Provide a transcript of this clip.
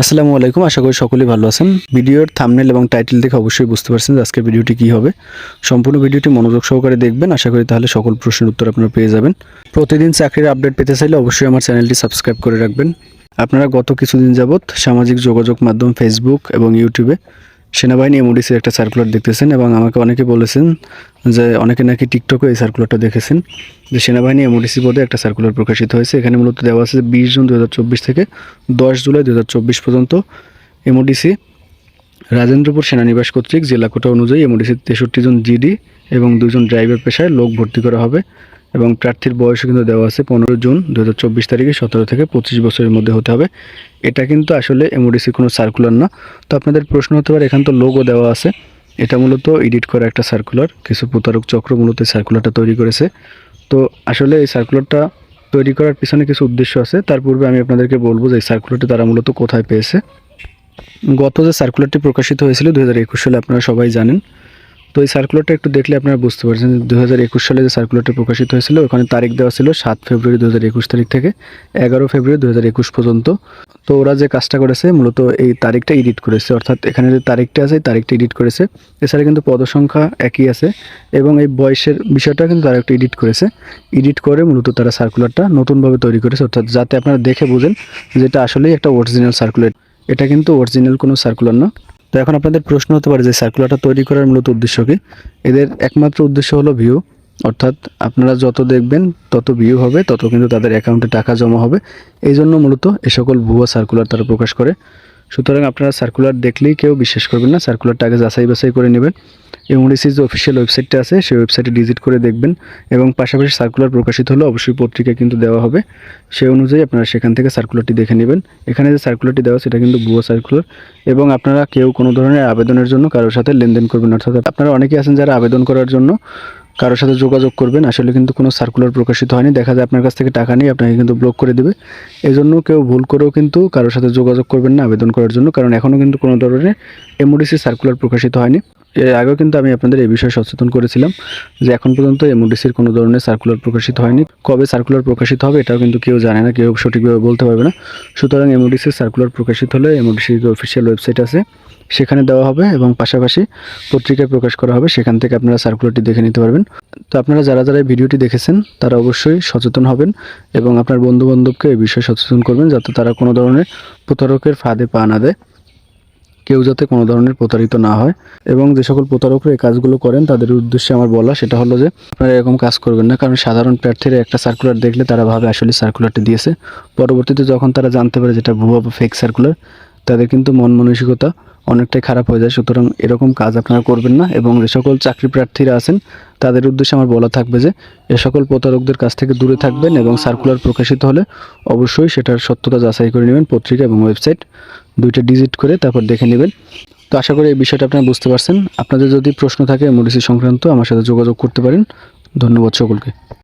আসসালামু আলাইকুম, আশা করি সকলেই ভালো আছেন। ভিডিওর থামনেল এবং টাইটেল দেখে অবশ্যই বুঝতে পারছেন যে আজকের ভিডিওটি কী হবে। সম্পূর্ণ ভিডিওটি মনোযোগ সহকারে দেখবেন, আশা করি তাহলে সকল প্রশ্নের উত্তর আপনারা পেয়ে যাবেন। প্রতিদিন চাকরির আপডেট পেতে চাইলে অবশ্যই আমার চ্যানেলটি সাবস্ক্রাইব করে রাখবেন। আপনারা গত কিছুদিন যাবৎ সামাজিক যোগাযোগ মাধ্যম ফেসবুক এবং ইউটিউবে সেনাবাহিনী এমওডিসির একটা সার্কুলার দেখতেছেন এবং আমাকে অনেকে বলেছেন যে অনেকে নাকি টিকটকে এই সার্কুলারটা দেখেছেন যে সেনাবাহিনী এমওডিসি পদে একটা সার্কুলার প্রকাশিত হয়েছে। এখানে মূলত দেওয়া আছে বিশ জুন দু হাজার চব্বিশ থেকে দশ জুলাই দু হাজার চব্বিশ পর্যন্ত এমওডিসি রাজেন্দ্রপুর সেনানিবাস কর্তৃক জেলা কোটা অনুযায়ী এমওডিসির তেষট্টি জন জিডি এবং দুজন ড্রাইভার পেশায় লোক ভর্তি করা হবে। এবং প্রার্থীর বয়সও কিন্তু দেওয়া আছে পনেরো জুন দু হাজার চব্বিশ তারিখে, সতেরো থেকে পঁচিশ বছরের মধ্যে হতে হবে। এটা কিন্তু আসলে এমওডিসি কোনো সার্কুলার না। তো আপনাদের প্রশ্ন হতে পারে, এখান তো লোগো দেওয়া আছে। এটা মূলত এডিট করা একটা সার্কুলার কিছু প্রতারক চক্র মূলত সার্কুলারটা তৈরি করেছে। তো আসলে এই সার্কুলারটা তৈরি করার পিছনে কিছু উদ্দেশ্য আছে। তার পূর্বে আমি আপনাদেরকে বলব যে এই সার্কুলারটি তারা মূলত কোথায় পেয়েছে। গত যে সার্কুলারটি প্রকাশিত হয়েছিল দু হাজার একুশ সালে, আপনারা সবাই জানেন। তো এই সার্কুলারটা একটু দেখলে আপনারা বুঝতে পারছেন দু হাজার একুশ সালে যে সার্কুলারটি প্রকাশিত হয়েছিল, ওখানে তারিখ দেওয়া ছিল সাত ফেব্রুয়ারি দু হাজার একুশ তারিখ থেকে এগারো ফেব্রুয়ারি দু হাজার একুশ পর্যন্ত। তো ওরা যে কাজটা করেছে, মূলত এই তারিখটা এডিট করেছে। অর্থাৎ এখানে যে তারিখটা আছে, এই তারিখটা এডিট করেছে। এছাড়া কিন্তু পদসংখ্যা একই আছে এবং এই বয়সের বিষয়টা কিন্তু তারা একটু এডিট করেছে। এডিট করে মূলত তারা সার্কুলারটা নতুনভাবে তৈরি করেছে। অর্থাৎ যাতে আপনারা দেখে বুঝেন যেটা আসলেই একটা অরিজিনাল সার্কুলার এটা কিন্তু অরিজিনাল কোনো সার্কুলার না। তো এখন আপনাদের প্রশ্ন হতে পারে যে সার্কুলারটা তৈরি করার মূলত উদ্দেশ্য কি? এদের একমাত্র উদ্দেশ্য হলো ভিউ অর্থাৎ আপনারা যত দেখবেন, তত ভিউ হবে, তত কিন্তু তাদের অ্যাকাউন্টে টাকা জমা হবে। এই জন্য মূলত এ সকল ভুয়া সার্কুলার তারা প্রকাশ করে। সুতরাং আপনারা সার্কুলার দেখলেই কেউ বিশ্বাস করবেন না। সার্কুলারটা আগে যাচাই বাছাই করে নেবেন। এমডিসির যে অফিসিয়াল ওয়েবসাইটটা আছে, সেই ওয়েবসাইটে ভিজিট করে দেখবেন এবং পাশাপাশি সার্কুলার প্রকাশিত হলে অবশ্যই পত্রিকা কিন্তু দেওয়া হবে। সেই অনুযায়ী আপনারা সেখান থেকে সার্কুলারটি দেখে নেবেন। এখানে যে সার্কুলারটি দেওয়া সেটা কিন্তু ভুয়ো সার্কুলার এবং আপনারা কেউ কোনো ধরনের আবেদনের জন্য কারোর সাথে লেনদেন করবেন অর্থাৎ আপনারা অনেকেই আছেন যারা আবেদন করার জন্য। কারোর সাথে যোগাযোগ করবেন। আসলে কিন্তু কোনো সার্কুলার প্রকাশিত হয়নি। দেখা যায় আপনার কাছ থেকে টাকা নেই আপনাকে কিন্তু ব্লক করে দেবে। এই জন্য কেউ ভুল করেও কিন্তু কারোর সাথে যোগাযোগ করবেন না আবেদন করার জন্য। কারণ এখনও কিন্তু কোনো ধরনের এমওডিসি সার্কুলার প্রকাশিত হয়নি। এর আগেও কিন্তু আমি আপনাদের এই বিষয়ে সচেতন করেছিলাম যে এখন পর্যন্ত এমওডিসির কোনো ধরনের সার্কুলার প্রকাশিত হয়নি। কবে সার্কুলার প্রকাশিত হবে এটাও কিন্তু কেউ জানে না, কেউ সঠিকভাবে বলতে পারবে না। সুতরাং এমওডিসির সার্কুলার প্রকাশিত হলে এমওডিসির যে অফিসিয়াল ওয়েবসাইট আছে, সেখানে দেওয়া হবে এবং পাশাপাশি পত্রিকায় প্রকাশ করা হবে, সেখান থেকে আপনারা সার্কুলারটি দেখে নিতে পারবেন। তো আপনারা যারা যারা এই ভিডিওটি দেখেছেন, তারা অবশ্যই সচেতন হবেন এবং আপনার বন্ধু বান্ধবকে এই বিষয়ে সচেতন করবেন, যাতে তারা কোনো ধরনের প্রতারকের ফাঁদে পা না দেয়। কেউ যাতে কোনো ধরনের প্রতারিত না হয়। এবং যে সকল প্রতারকরা এই কাজগুলো করেন, তাদের উদ্দেশ্যে আমার বলা সেটা হলো যে, আপনারা এরকম কাজ করবেন না। কারণ সাধারণ প্রার্থীরা একটা সার্কুলার দেখলে তারা ভাবে আসলে সার্কুলারটি দিয়েছে। পরবর্তীতে যখন তারা জানতে পারে যেটা ভুয়া বা ফেক সার্কুলার তাদের কিন্তু মন মানসিকতা অনেকটাই খারাপ হয়ে যায়। সুতরাং এরকম কাজ আপনারা করবেন না এবং যে সকল চাকরি প্রার্থীরা আছেন, তাদের উদ্দেশ্যে আমার বলা থাকবে যে, এ সকল প্রতারকদের কাছ থেকে দূরে থাকবেন এবং সার্কুলার প্রকাশিত হলে অবশ্যই সেটার সত্যতা যাচাই করে নেবেন পত্রিকা এবং ওয়েবসাইট দুইটা ডিজিট করে তারপর দেখে নেবেন। তো আশা করি এই বিষয়টা আপনারা বুঝতে পারছেন। আপনাদের যদি প্রশ্ন থাকে এমডিসি সংক্রান্ত, আমার সাথে যোগাযোগ করতে পারেন। ধন্যবাদ সকলকে।